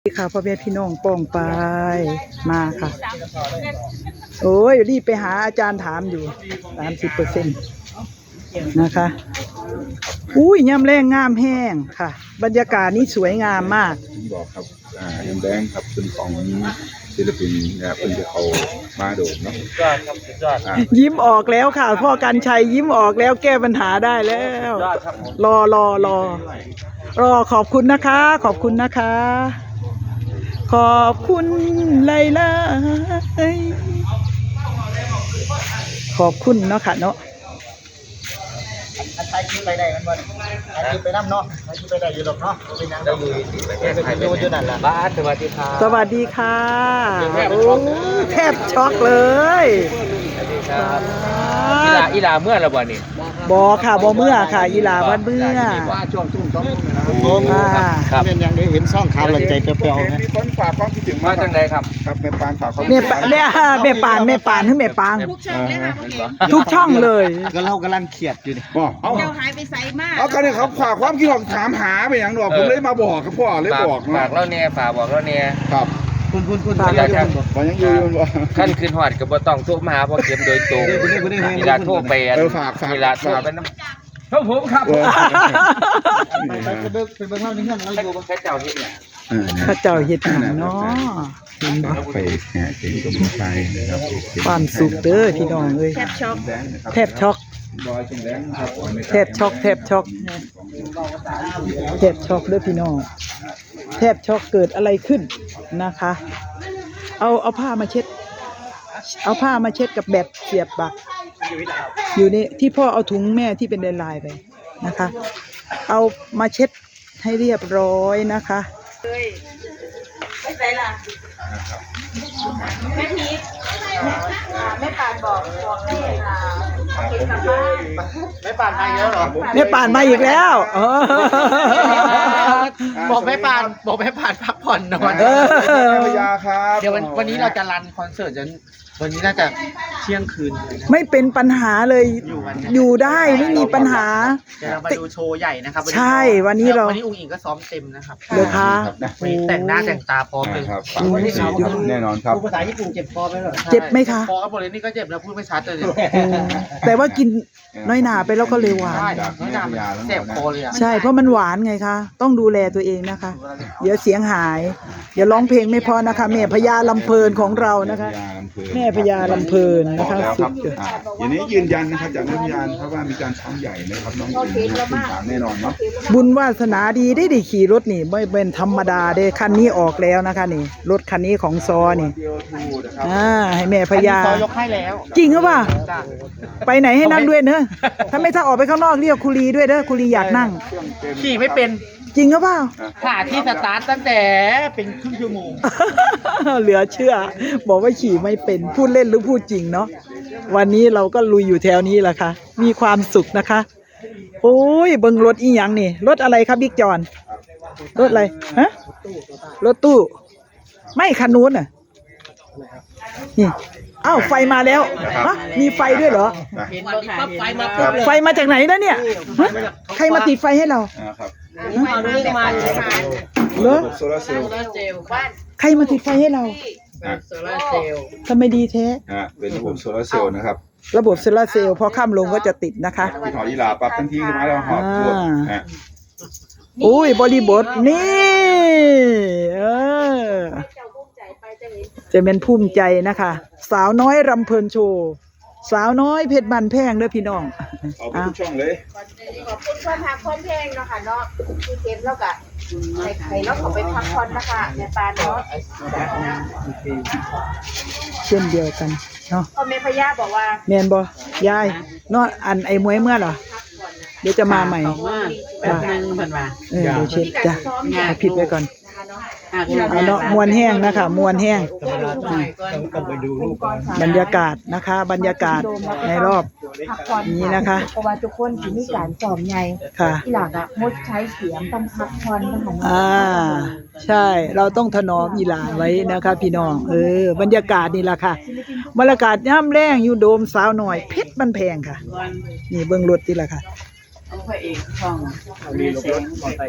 สวัสดีค่ะพ่อแม่พี่น้องป้องไปมาค่ะ โอ้ยรีบไปหาอาจารย์ถามอยู่สามสิบเปอร์เซ็นต์นะคะอุ้ยย่ำแรงงามแห้งค่ะ บรรยากาศนี้สวยงามมาก ผมบอกครับอ่าเอ็มแดงครับเป็นของศิลปินนะครับเพิ่งจะเขามาโดดเนาะยอดครับสุดยอดอ่ายิ้มออกแล้วค่ะ พ่อกันชัยยิ้มออกแล้วแก้ปัญหาได้แล้ว ยอดครับผม รอรอรอรอขอบคุณนะคะ ขอบคุณนะคะ ขอบคุณไลลาขอบคุณเนาะค่ะเนาะอันไทยคิดไปได้มันบ่อันคิดไปน้ำเนาะอันคิดไปได้อยู่หรอกเนาะเป็นหยังได้อยู่เป็นอยู่อยู่นั่นแหละบ้านสวัสดีครับสวัสดีค่ะโอ้แทบช็อกเลยสวัสดีครับ อีลาอีลาเมื่อไรบ่นี่บอค่ะบอเมื่อค่ะยีหลาวันเมื่อว่าช่วงทุ่มสองทุ่มนะครับผม อ่าครับเป็นหยังได้เห็นซ่องข่าวหลังใจเปรี้ยวๆนะมีคนฝากความคิดถึงมามาจังไดครับครับแม่ปานฝากความเมปะเนี่ยเมปานเมปานหรือเมปางทุกช่องเลยค่ะพวกเองทุกช่องเลย ก็เรากำลังเครียดอยู่นี่บอกเอาเจ้าหายไปไสมากเอากันเนี่ยเขาฝากความคิดของถามหาไปอย่างดอกผมเลยมาบอกครับพ่อเลยฝากบอกฝากเล่าเนี่ยฝากบอกเล่าเนี่ยครับ คุณคุณคุณฝากเดี๋ยวเดี๋ยวตอนยังอยู่อยู่บ่ ขั้นคืนหอดก็บ่ต้องโทรมาหาพ่อเข็มโดยตรงอีลาโทรไปอันเออฝากฝากอีลาโทรไปน้ำครับผมครับเออไปไปไปเบิ่งไปเบิ่งเล่าในเงื่อนเราอยู่บ่แค่เจ้าที่เนี่ยเออข้าเจ้าเฮ็ดหยังเนาะเห็นบ่ไปแห่เสียงสมุนไพรนะครับความสุขเด้อพี่น้องเอ้ยแทบช็อกแดงนะครับแทบช็อกบอยชิงแดงครับแทบช็อกแทบช็อกแทบช็อกเด้อพี่น้อง แทบช็อกเกิดอะไรขึ้นนะคะ เอาเอาผ้ามาเช็ด เอาผ้ามาเช็ดกับแบบเสียบปากอยู่นี่ที่พ่อเอาถุงแม่ที่เป็นลายๆไปนะคะ เอามาเช็ดให้เรียบร้อยนะคะไม่ใส่ล่ะแม่พีแม่ปานบอกบอกให้ อ่าเก็บกลับบ้านไม่ปานมาเยอะหรอแม่ป่านมาอีกแล้วเออบอกไม่ปานบอกไม่ปานพักผ่อนนอนเออแม่พญาครับเดี๋ยววันวันนี้เราจะรันคอนเสิร์ตจน วันนี้น่าจะเที่ยงคืนเลยนะไม่เป็นปัญหาเลย อยู่วันนี้อยู่ได้ไม่มีปัญหา เดี๋ยวเรามาดูโชว์ใหญ่นะครับใช่วันนี้เราวันนี้อุ้งอิงก็ซ้อมเต็มนะครับเลยคะวันนี้แต่งหน้าแต่งตาพร้อมเลยครับฝากความคิดถึงแน่นอนครับภาษาญี่ปุ่นเจ็บคอไหมหรอเจ็บไหมคะ คอกับโบเลนี่ก็เจ็บนะพูดไม่ชัดเลยเออแต่ว่ากินน้อยหนาไปแล้วก็เลยหวาน ใช่น้อยหนามันเจ็บคอเลยอะใช่เพราะมันหวานไงคะ ต้องดูแลตัวเองนะคะ เดี๋ยวเสียงหาย เดี๋ยวร้องเพลงไม่พอนะคะแม่พญาลำเพลินของเรานะคะ แม่พญาลำเพลินบนะอกคะแล้วสุครัดบยอด อ่าอย่างนี้ยืนยันนะครับจากนักพยานครับว่ามีการซ้อมใหญ่นะครับน้องอิงนะครับขึ้นศาลแน่นอนเนาะบุญวาสนาดีได้ได้ขี่รถนี่ไม่เป็นธรรมดาเด้คันนี้ออกแล้วนะคะนี่ รถคันนี้ของซอนี่เดียวทูนะครับอ่าให้แม่พญาซอยยกให้แล้วจริงหรือเปล่า จ้ะไปไหนให้นั่งด้วยเนอะถ้าไม่ถ้าออกไปข้างนอกเรียกคุรีด้วยเด้อคุรีอยากนั่งเครื่องเต็มขี่ไม่เป็น จริงหรือเปล่าหาที่สตาร์ทตั้งแต่เป็นครึ่งชั่วโมง เหลือเชื่อ บอกว่าขี่ไม่เป็นพูดเล่นหรือพูดจริงเนาะวันนี้เราก็ลุยอยู่แถวนี้แหละค่ะ มีความสุขนะคะโอ้ยเบิ่งรถอีหยังนี่รถอะไรครับบิ๊กจอนรถอะไรฮะรถตู้ ไม่คันนู้นน่ะนี่อ้าวไฟมาแล้วฮะมีไฟด้วยเหรอ เห็นปั๊บไฟมาครับไฟมาจากไหนนะเนี่ยฮะใครมาติดไฟให้เรา นะครับ มาเลยมาเลยค่ะเหรอโซลาร์เซลล์บ้านใครมาติดไฟให้เราอะโซลาร์เซลล์ทำไมดีแท้อะเป็นระบบโซลาร์เซลล์นะครับระบบโซลาร์เซลล์พอข้ามลงก็จะติดนะคะที่หอยีหลาปรับทันทีขึ้นมาแล้วหอบตัวอ่าอะอุ้ยบริบทนี่ เออเจ้าภูมิใจไปจะเห็นจะเป็นภูมิใจนะคะ สาวน้อยรำเพลินโชว์ สาวน้อยเพชรบันแพงเด้อพี่น้องเอาไปทุกช่องเลยขอบคุณความหักความแพงเนาะค่ะเนาะที่เก็บแล้วก็ให้ใครแล้วขอไปพักผ่อนนะคะแม่ปานเนาะเช่นเดียวกันเนาะพ่อแม่พญาบอกว่าแมนบอยายเนาะอันไอ้มวยเมื่อเหรอพักผ่อนนะคะเดี๋ยวจะมาใหม่แบบนึงเพิ่นว่าเออเดี๋ยวเช็ดจ้ะเอาผิดไว้ก่อนนะคะ เนาะเอาเนาะมวนแห้งนะคะมวนแห้งต้องไปดูรูปบรรยากาศนะคะ บรรยากาศในรอบพักผ่อนนี้นะคะ เพราะว่าทุกคนที่มีการสอบใหญ่ค่ะ ที่หลักอะงดใช้เสียงต้องพักผ่อนนะคะเนาะอ่า ใช่เราต้องถนอมอีหลาไว้นะคะ พี่น้องเออบรรยากาศนี่แหละค่ะบรรยากาศย่ำแรงอยู่โดมสาวหน่อยเพชรบันแพงค่ะ นี่เบื้องรถนี่แหละค่ะ พระเอกช่องมีแสงไป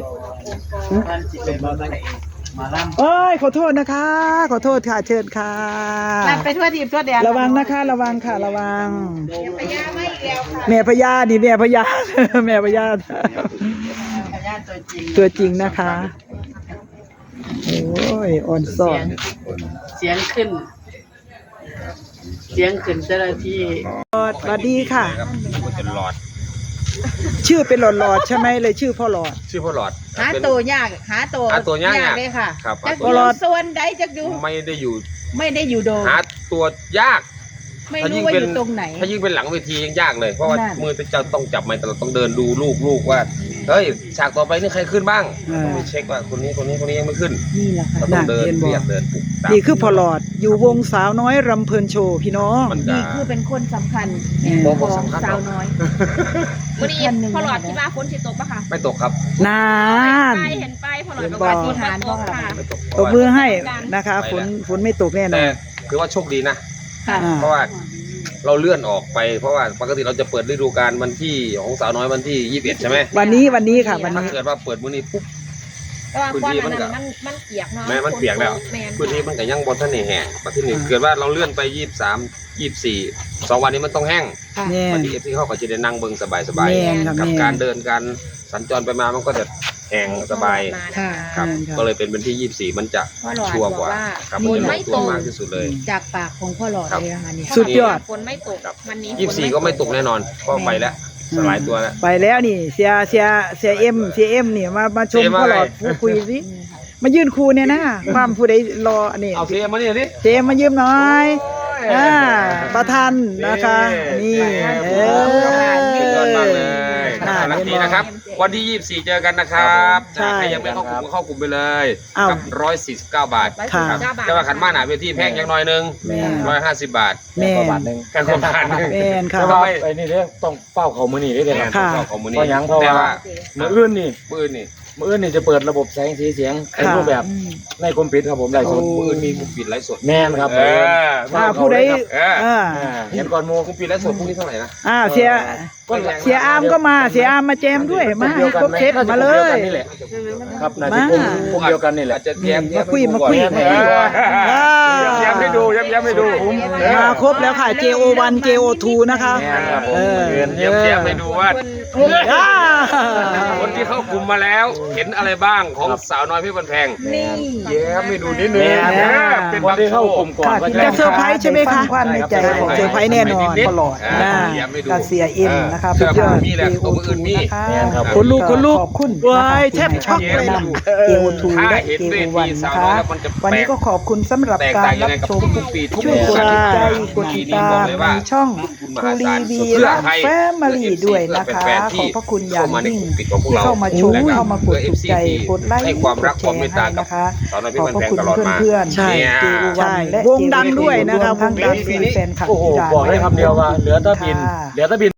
หืมท่านจิเป็นบ้านเองมาล่โอ้ยขอโทษนะคะ ขอโทษค่ะเชิญค่ะรับไปทั่วทีมทั่วแดนระวังนะคะ ระวังค่ะระวัง พญาไม่อีกแล้วค่ะแม่พญานี่แม่พญา แม่พญาพญาตัวจริงตัวจริงนะคะโอ้ยอ่อนสอนเสียงขึ้น เสียงขึ้นเจ้าหน้าที่สวัสดีค่ะครับมันจะหลอด ชื่อเป็นหลอดๆใช่ไหมเลยชื่อพ่อหลอด ชื่อพ่อหลอดหาเป็น ตัวยาก หาตัวหาตัวยากเลยค่ะครับจะหาอตัวยู่ยากส่วนใดจะอยู่ไม่ได้อยู่ไม่ได้อยู่โดมหาตัวยาก ไม่ถ้ารู้ยิ่งว่าเป็อน ยู่ตรงไหน ถ้ายิ่งเป็นหลังเวทียังยากเลย เพราะว่านั่น มือจะต้องจับไม้ตลอดต้องเดินดูลูกลูกว่า เฮ้ยฉากต่อไปนี่ใครขึ้นบ้างอ่า ต้องไปเช็คว่าคนนี้คนนี้คนนี้ยังไม่ขึ้นนี่แหละค่ะเราต้องเดินน่ะเห็นบ่เรียกเดินปลุกตามนี่คือพ่อหลอดอยู่วงสาวน้อยรำเพลินโชว์พี่น้อง มันก็ นี่คือเป็นคนสำคัญอืมขบ่องสำคัญหรอก สาวน้อย วันนี้พอหลอดที่ว่าฝนสิตกปะคะไม่ตกครับนาน ไปเห็นไปพอหลอดเห็นบอกบ่ว่าฝนไม่ตกค่ะ ไม่ตกตบมือให้นะคะฝนฝนไม่ตกแน่นอแต่นคือว่าโชคดีนะ ค่ะอ่าเพราะว่า เราเลื่อนออกไปเพราะว่าปกติเราจะเปิดฤดูกาลวันที่ของสาวน้อยวันที่21ใช่ไหมวันนี้วันนี้ค่ะ วันถ้านี้เกิดว่าเปิดมื้อนี้ปุ๊บ แต่ว่าก้อนพื้นที่อันมันก็นั้นมันมันเปียกเนาะแม่มันเปียกแล้วแม่นพื้นที่มันก็ยังบนท่านนี่แห้งประเทศนี้เกิดว่าเราเลื่อนไป23 24สองวันนี้มันต้องแห้งแน่ วันนที่เอฟซีเขาก็จะได้นั่งเบิ่งสบายๆแม่นค่ะกับแม่น การเดินการสัญจรไปมามันก็จะ แห้งสบายค่ะ ครับแม่นค่ะก็เลยเป็นวันที่ 24 มันจะพ่อหลอดชัวร์บกอกว่าว่าครับฝมันนจะไม่ไม่ตตกกมากที่สุดเลย จากปากของพ่อหลอดครับ เลยนะคะเนี่ย สุดยอด ฝนไม่ตกวันนี้ยี่สิบสี่ก็ไม่ตกแน่นอนเพราะไปแล้วสลายตัวแล้ว ไปแล้วนี่ เสียเสียเสียเอ็มเสียเอ็มนี่มามาชมเสียมาพ่อหลอดไง พูดคุยสิมายื่นครูเนี่ยนะความผู้ใดรออันนี้เอาเสียมาเนี่ยดิเสียเอ็มมายืมหน่อยอ่าประธานนะคะ นี่เออ สุดยอดมากเลย น่ารักเห็นดีบ่นะครับ วันที่ 24 เจอกันนะครับใช่ใครยังไม่เข้ากลุ่มก็เข้ากลุ่มไปเลยอ้าว กับ 149 บาทค่ะ ครับแต่ว่าขันมาหนาเวทีแพงยังน้อยหนึงแม่150 บาทแม่ำบาทหนึ่งกันคนผ่านหนึง แม่นค่ะ แต่ว่าไอ้นี่เนี่ยต้องเป้าเขามือนี่ได้เลยแม่ครับนค่ะ ของของมือเพราะหยังนี้เพราะว่าแต่ว่า มืออื่นนี่ปืนนี่ มืออื่นนี่จะเปิดระบบแสงสีเสียงเป็นค่ะรูปแบบในคอมพิวเตอร์ครับผมได้สดปืนมีมุกปิดไลฟ์สดแม่นครับเออถ้าผู้ใดเอออ่าอ่าเห็นก่อนหมูมุกปิดไลฟ์สดพรุ่งนี้เท่าไหร่นะอ่าเสียเสียอามก็มาเสียอามมาแจมด้วยมาให้ครบเซตมาเลยนี่แหละครับนาทีพงพงเดียวกันนี่แหละอาจจะแย้มมาคุยมาคุยเอมาคุยออ่าแย้มให้ดูแย้มแย้มให้ดูมาครบแล้วค่ะ JO1 JO2 นะคะแม่นครับผมเออแย้มแย้มให้ดูว่าอ่าคนที่เข้ากลุ่มมาแล้วเห็นอะไรบ้างของสาวน้อยเพี่บันแพงนี่แย้มให้ดูนิดนึงแม่นเออเป็นคนบางที่โชเข้าว์กลุ่มก่อนค่ะก็ที่จะจะเซอร์ไพรส์ใช่ไหมคะความในใจของเซอร์ไพรส์แน่นอนนิดๆตลอดอ่านะย้ำให้ดูกับเสียเอ็มนะคะเสื้อสุดยอดผ้ามีแหละตัวอื่นมีนะคะแม่นครับคนลูกคนลูกขอบคุณวายแทบช็อกเลยนะ JO2 ถ้าและเห็นเว JO1 ทีสานะวน้อยคะแล้วมันจะแปลกวันนี้ก็ขอบคุณสำหรับแตกกาต่างรยังรับไงกับชมทุกปีทุกช่วยกดติดใจกดติดตามในช่องมคูหารีศาลบีเพื่อและให้แฟมิลี่ด้วยนะคะแฟนขๆที่อบพระคุณอย่างเข้ามาในยิ่งกลุ่มปิดของพวกที่เราเข้ามาชมและก็เข้ามากดถูกใจกดไลค์ให้ความรักกดความเมตแชตาร์ให้กับนะคะสาวน้อยขพี่อบบันพระแพงคุณตลอดมาเพื่อนๆใช่เจอวันและววงดังด้วยนะคะวงดังปีนี้แฟนคลับโอ้โหที่ด่านบอกได้คำเดียวว่าเหลือแตะบินค่ะเหลือแตะบิน